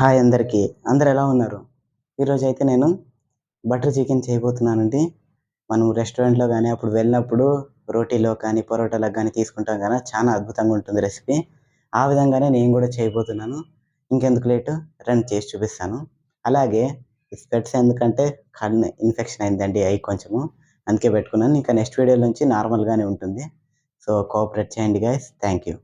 Hi అందరికీ. అందరు ఎలా ఉన్నారు? ఈరోజు అయితే నేను బటర్ చికెన్ చేయబోతున్నానండి. మనం రెస్టారెంట్లో కానీ అప్పుడు వెళ్ళినప్పుడు రోటీలో కానీ పరోటాలకు కానీ తీసుకుంటాం కానీ చాలా అద్భుతంగా ఉంటుంది రెసిపీ. ఆ విధంగానే నేను కూడా చేయబోతున్నాను. ఇంకెందుకు లేటు? రన్ చేసి చూపిస్తాను. అలాగే స్పెట్స్ ఎందుకంటే కన్ను ఇన్ఫెక్షన్ అయిందండి అయి కొంచెము. అందుకే పెట్టుకున్నాను. ఇంకా నెక్స్ట్ వీడియో నుంచి నార్మల్గానే ఉంటుంది. సో కోఆపరేట్ చేయండి గైస్ థ్యాంక్ యూ.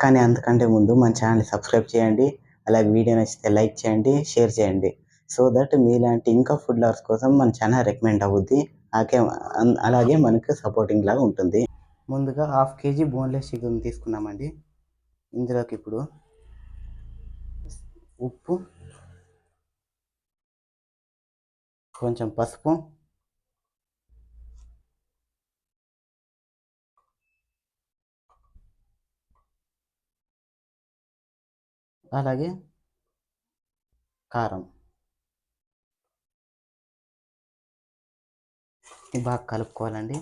కానీ అంతకంటే ముందు మన ఛానల్ సబ్స్క్రైబ్ చేయండి. అలాగే వీడియో నచ్చితే లైక్ చేయండి షేర్ చేయండి. సో దట్ మీలాంటి ఇంకా ఫుడ్ లవర్స్ కోసం మన ఛానల్ రికమెండ్ అవుద్ది. అలాగే అలాగే మనకు సపోర్టింగ్ లాగా ఉంటుంది. ముందుగా హాఫ్ కేజీ బోన్లెస్ చికెన్ తీసుకున్నామండి. ఇందులోకి ఇప్పుడు ఉప్పు కొంచెం పసుపు అలాగే కారం. బాగా కలుపుకోవాలండి.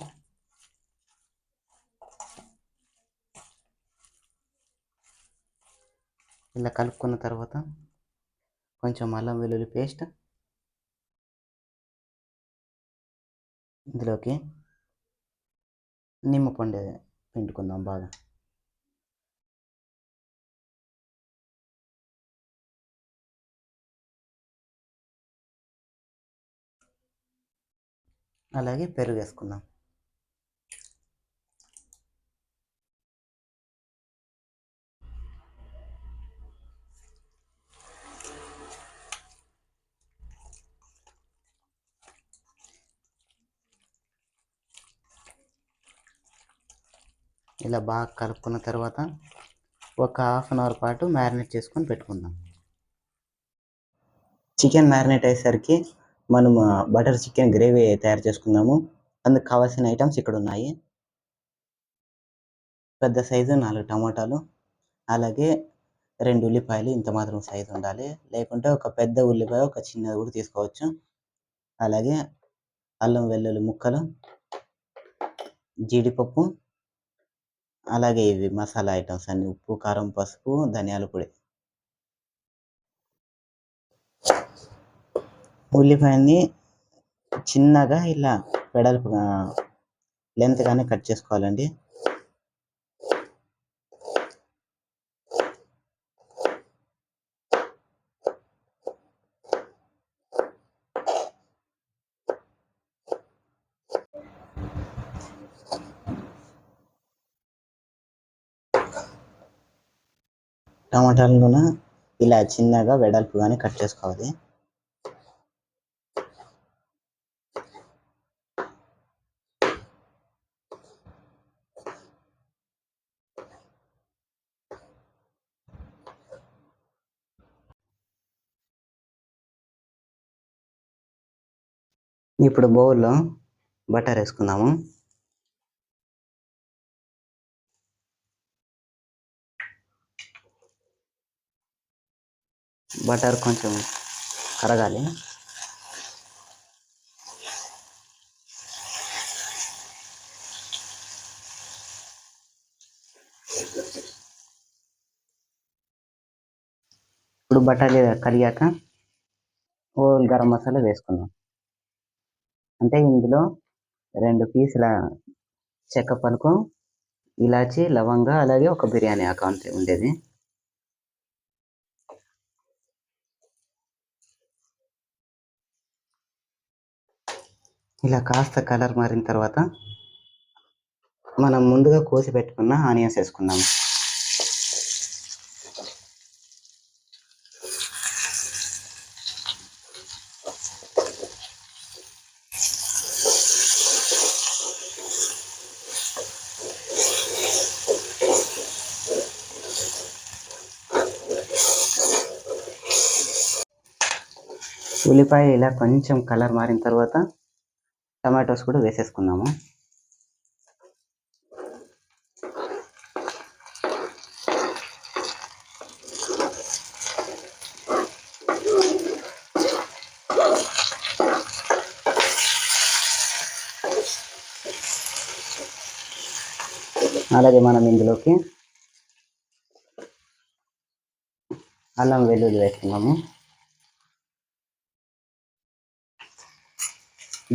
ఇలా కలుపుకున్న తర్వాత కొంచెం అల్లం వెల్లుల్లి పేస్ట్ ఇందులోకి నిమ్మపండు పిండుకుందాం బాగా. అలాగే పెరుగు వేసుకుందాం ఇలా బాగా కలుపుకున్న తర్వాత ఒక హాఫ్ అన్ అవర్ పాటు మ్యారినేట్ చేసుకొని పెట్టుకుందాం. చికెన్ మ్యారినేట్ అయ్యేసరికి మనం బటర్ చికెన్ గ్రేవీ తయారు చేసుకుందాము. అందుకు కావాల్సిన ఐటమ్స్ ఇక్కడ ఉన్నాయి పెద్ద సైజు నాలుగు టమాటాలు. అలాగే రెండు ఉల్లిపాయలు ఇంత మాత్రం సైజు ఉండాలి. లేకుంటే ఒక పెద్ద ఉల్లిపాయ ఒక చిన్నది కూడా తీసుకోవచ్చు. అలాగే అల్లం వెల్లుల్లి ముక్కలు జీడిపప్పు అలాగే ఇవి మసాలా ఐటమ్స్ అన్ని. ఉప్పు కారం పసుపు ధనియాల పొడి. ఉల్లిపాయని చిన్నగా ఇలా వెడల్పుగా లెంత్గానే కట్ చేసుకోవాలండి. టమాటాలను ఇలా చిన్నగా వెడల్పుగానే కట్ చేసుకోవాలి. ఇప్పుడు బౌల్లో బటర్ వేసుకుందాము. బటర్ కొంచెం కరగాలి. ఇప్పుడు బటర్ కరిగాక ఓల్ గరం మసాలా వేసుకుందాం. అంటే ఇందులో రెండు పీసుల చెక్క పలుకు ఇలాచి లవంగా అలాగే ఒక బిర్యానీ అకౌంట్ ఉండేది. ఇలా కాస్త కలర్ మారిన తర్వాత మనం ముందుగా కోసి పెట్టుకున్న ఆనియన్స్ వేసుకుందాం. ఉల్లిపాయ ఇలా కొంచెం కలర్ మారిన తర్వాత టమాటోస్ కూడా వేసేసుకుందాము. అలాగే మనం ఇందులోకి అల్లం వెల్లుల్లి వేసుకున్నాము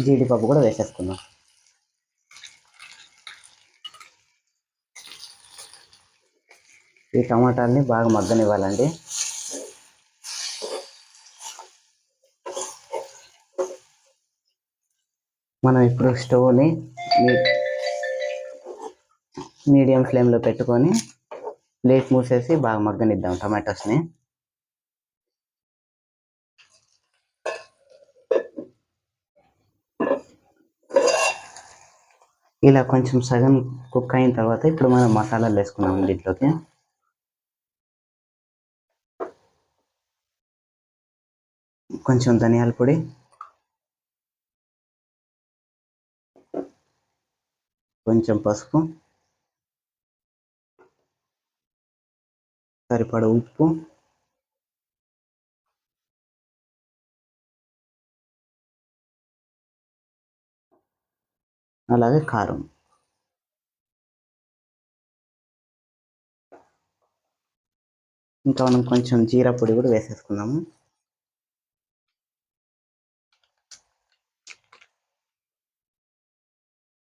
జీడిపప్పు కూడా వేసేసుకుందాం. ఈ టమాటాలని బాగా మగ్గనివ్వాలండి. మనం ఇప్పుడు స్టవ్ని మీడియం ఫ్లేమ్లో పెట్టుకొని ప్లేట్ మూసేసి బాగా మగ్గనిద్దాం టమాటోస్ని. ఇలా కొంచెం సగం కుక్ అయిన తర్వాత ఇప్పుడు మనం మసాలాలు వేసుకున్నాం దీంట్లోకి కొంచెం ధనియాల పొడి. కొంచెం పసుపు. సరిపడ ఉప్పు. అలాగే కారం. ఇంకా మనం కొంచెం జీరా పొడి కూడా వేసేసుకున్నాము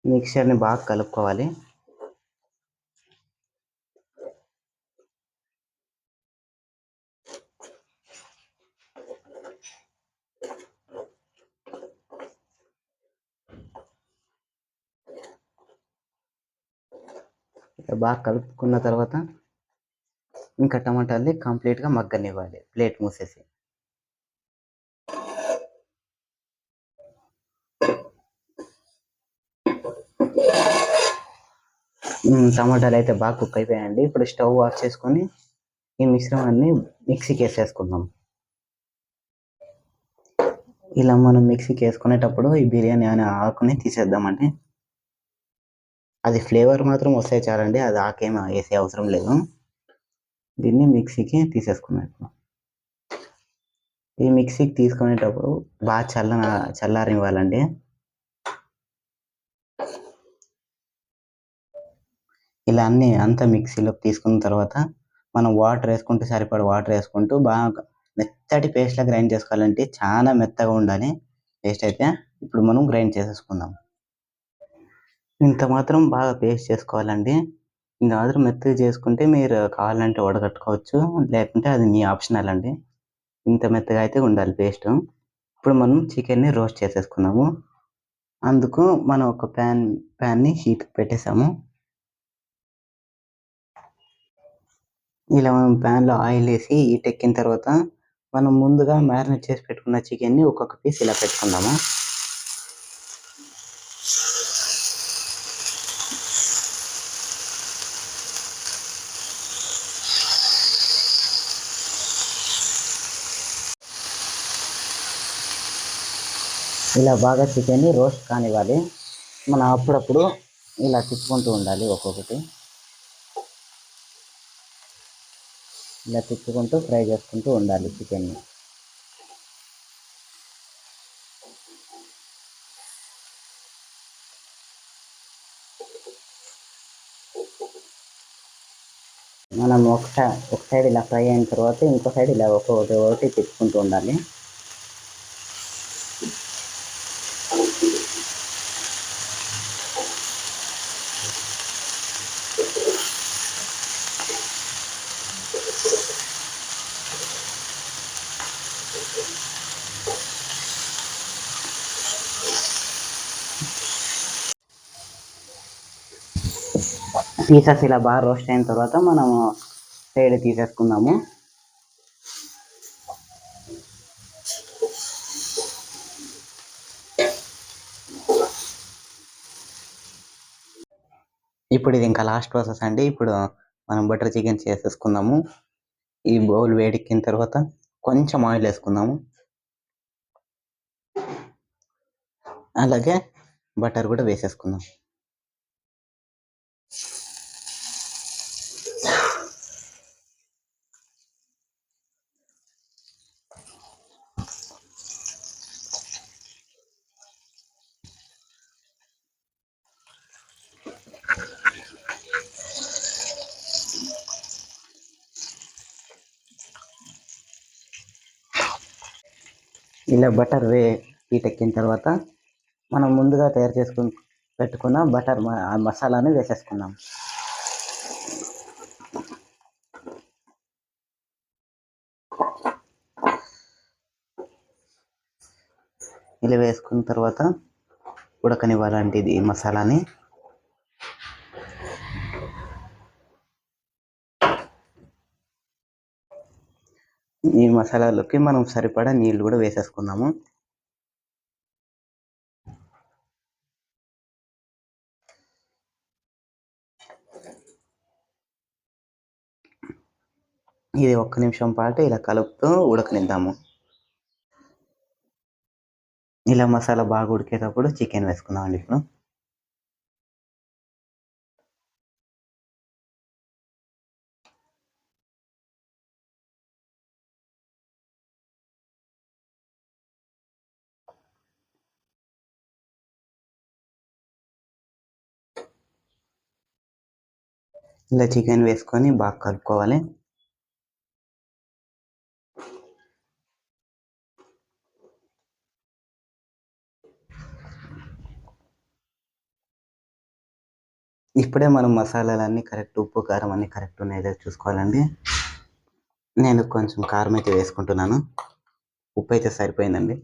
మిక్చర్ని బాగా కలుపుకోవాలి. బాగా కలుపుకున్న తర్వాత ఇంకా టమాటాలు కంప్లీట్గా మగ్గనివ్వాలి. ప్లేట్ మూసేసి. టమాటాలు అయితే బాగా కుక్ అయిపోయాయండి. ఇప్పుడు స్టవ్ ఆఫ్ చేసుకొని ఈ మిశ్రమాన్ని మిక్సీకి వేసేసుకుందాం. ఇలా మనం మిక్సీకి వేసుకునేటప్పుడు ఈ బిర్యానీ అనే ఆకుని తీసేద్దామండి. అది ఫ్లేవర్ మాత్రం వస్తే చాలండి అది ఆకేం వేసే అవసరం లేదు. దీన్ని మిక్సీకి తీసేసుకున్నాం ఇప్పుడు. ఈ మిక్సీకి తీసుకునేటప్పుడు బాగా చల్ల చల్లారివ్వాలండి ఇలా అన్ని అంతా మిక్సీలోకి తీసుకున్న తర్వాత మనం వాటర్ వేసుకుంటూ సరిపడ వాటర్ వేసుకుంటూ బాగా మెత్తటి పేస్ట్లా గ్రైండ్ చేసుకోవాలంటే చాలా మెత్తగా ఉండాలి. పేస్ట్ అయితే ఇప్పుడు మనం గ్రైండ్ చేసేసుకుందాం. ఇంత మాత్రం బాగా పేస్ట్ చేసుకోవాలండి. ఇంత మాత్రం మెత్తగా చేసుకుంటే మీరు కావాలంటే వడగట్టుకోవచ్చు. లేకుంటే అది మీ ఆప్షనల్ అండి. ఇంత మెత్తగా అయితే ఉండాలి పేస్ట్. ఇప్పుడు మనం చికెన్ని రోస్ట్ చేసేసుకున్నాము అందుకు మనం ఒక ప్యాన్ ప్యాన్ని హీట్ పెట్టేసాము. ఇలా మనం ప్యాన్లో ఆయిల్ వేసి హీట్ ఎక్కిన తర్వాత మనం ముందుగా మ్యారినేట్ చేసి పెట్టుకున్న చికెన్ని ఒక్కొక్క పీస్ ఇలా పెట్టుకుందాము. ఇలా బాగా చికెన్ని రోస్ట్ కానివ్వాలి. మనం అప్పుడప్పుడు ఇలా తిప్పుకుంటూ ఉండాలి ఒక్కొక్కటి. ఇలా తిప్పుకుంటూ ఫ్రై చేసుకుంటూ ఉండాలి చికెన్ని. మనం ఒక సై- ఒక సైడ్ ఇలా ఫ్రై అయిన తర్వాత ఇంకో సైడ్ ఇలా ఒక్కొక్కటి ఒకటి తిప్పుకుంటూ ఉండాలి. పీసెస్ ఇలా బాగా రోస్ట్ అయిన తర్వాత మనము సైడ్ తీసేసుకుందాము. ఇప్పుడు ఇది ఇంకా లాస్ట్ ప్రాసెస్ అండి. ఇప్పుడు మనం బటర్ చికెన్ చేసేసుకుందాము. ఈ బౌల్ వేడెక్కిన తర్వాత కొంచెం ఆయిల్ వేసుకుందాము. అలాగే బటర్ కూడా వేసేసుకుందాం. ఇలా బటర్ వే హీట్ ఎక్కిన తర్వాత మనం ముందుగా తయారు చేసుకుని పెట్టుకున్న బటర్ ఆ మసాలాని వేసేసుకుందాం. ఇలా వేసుకున్న తర్వాత ఉడకనివ్వాలంటే ఇది మసాలాని ఈ మసాలాలోకి మనం సరిపడా నీళ్ళు కూడా వేసేసుకుందాము. ఇది ఒక్క నిమిషం పాటు ఇలా కలుపుతూ ఉడకనిద్దాము. ఇలా మసాలా బాగా ఉడికేటప్పుడు చికెన్ వేసుకుందామండి ఇప్పుడు. ఇలా చికెన్ వేసుకొని బాగా కలుపుకోవాలి. ఇప్పుడే మనం మసాలాలన్నీ కరెక్ట్ ఉప్పు కారం అన్నీ కరెక్ట్ ఉన్నాయో చూసుకోవాలండి. నేను కొంచెం కారం అయితే వేసుకుంటున్నాను. ఉప్పు అయితే సరిపోయిందండి.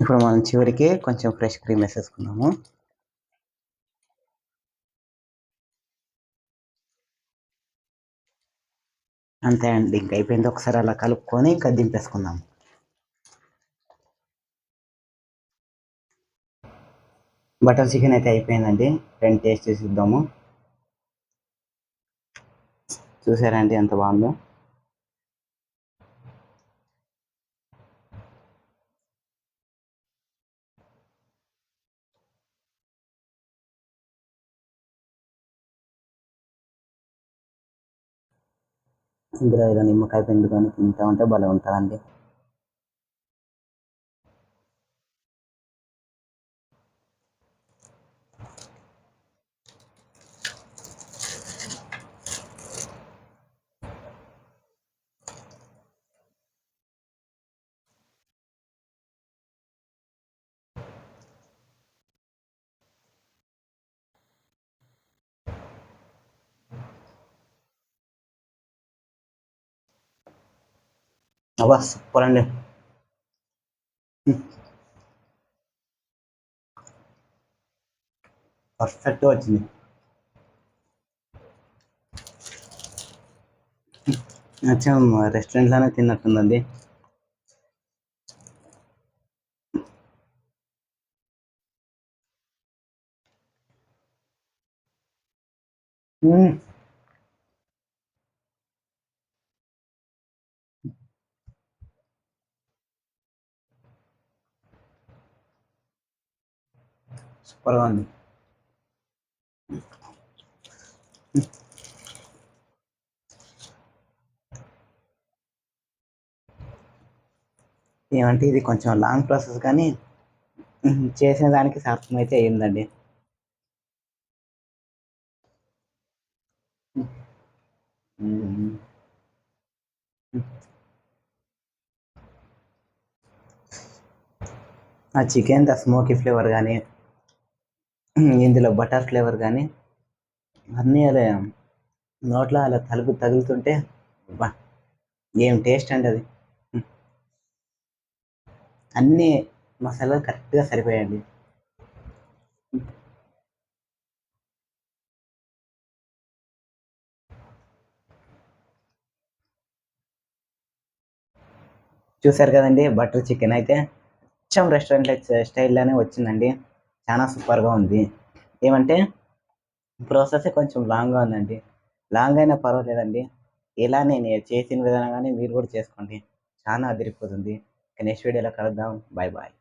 ఇప్పుడు మనం చివరికి కొంచెం ఫ్రెష్ క్రీమ్ వేసేసుకుందాము. అంతే అండి ఇంక అయిపోయింది. ఒకసారి అలా కలుపుకొని ఇంకా దింపేసుకుందాం. బటర్ చికెన్ అయితే అయిపోయిందండి. రెండు టేస్ట్ చేసి చూద్దాము. చూసారా అండి ఎంత బాగుందో? ఇందులో ఇలా నిమ్మకాయ పిండుకొని తింటా ఉంటే భలే ఉంటుందండి. అబ్బా సూపర్ అండి పర్ఫెక్ట్గా వచ్చింది అచ్చం రెస్టారెంట్లోనే తిన్నట్టుందండి మ్మ్. సూపర్గా ఉంది. ఏమంటే ఇది కొంచెం లాంగ్ ప్రాసెస్ కానీ చేసిన దానికి సార్థకం అయితే ఆ చికెన్ ద స్మోకీ ఫ్లేవర్ కానీ ఇందులో బటర్ ఫ్లేవర్ కానీ అన్నీ అలా నోట్లో అలా తలుపు తగులుతుంటే బా ఏం టేస్ట్ అండి అది? అన్నీ మసాలాలు కరెక్ట్గా సరిపోయాయండి. చూసారు కదండి బటర్ చికెన్ అయితే అచ్చం రెస్టారెంట్ స్టైల్లోనే వచ్చిందండి. చాలా సూపర్గా ఉంది. ఏమంటే ప్రాసెస్ కొంచెం లాంగ్గా ఉందండి. లాంగ్ అయినా పర్వాలేదండి. ఇలా నేను చేసిన విధానంగానే మీరు కూడా చేసుకోండి. చాలా అదిరిపోతుంది. నెక్స్ట్ వీడియోలో కలుద్దాం. Bye bye.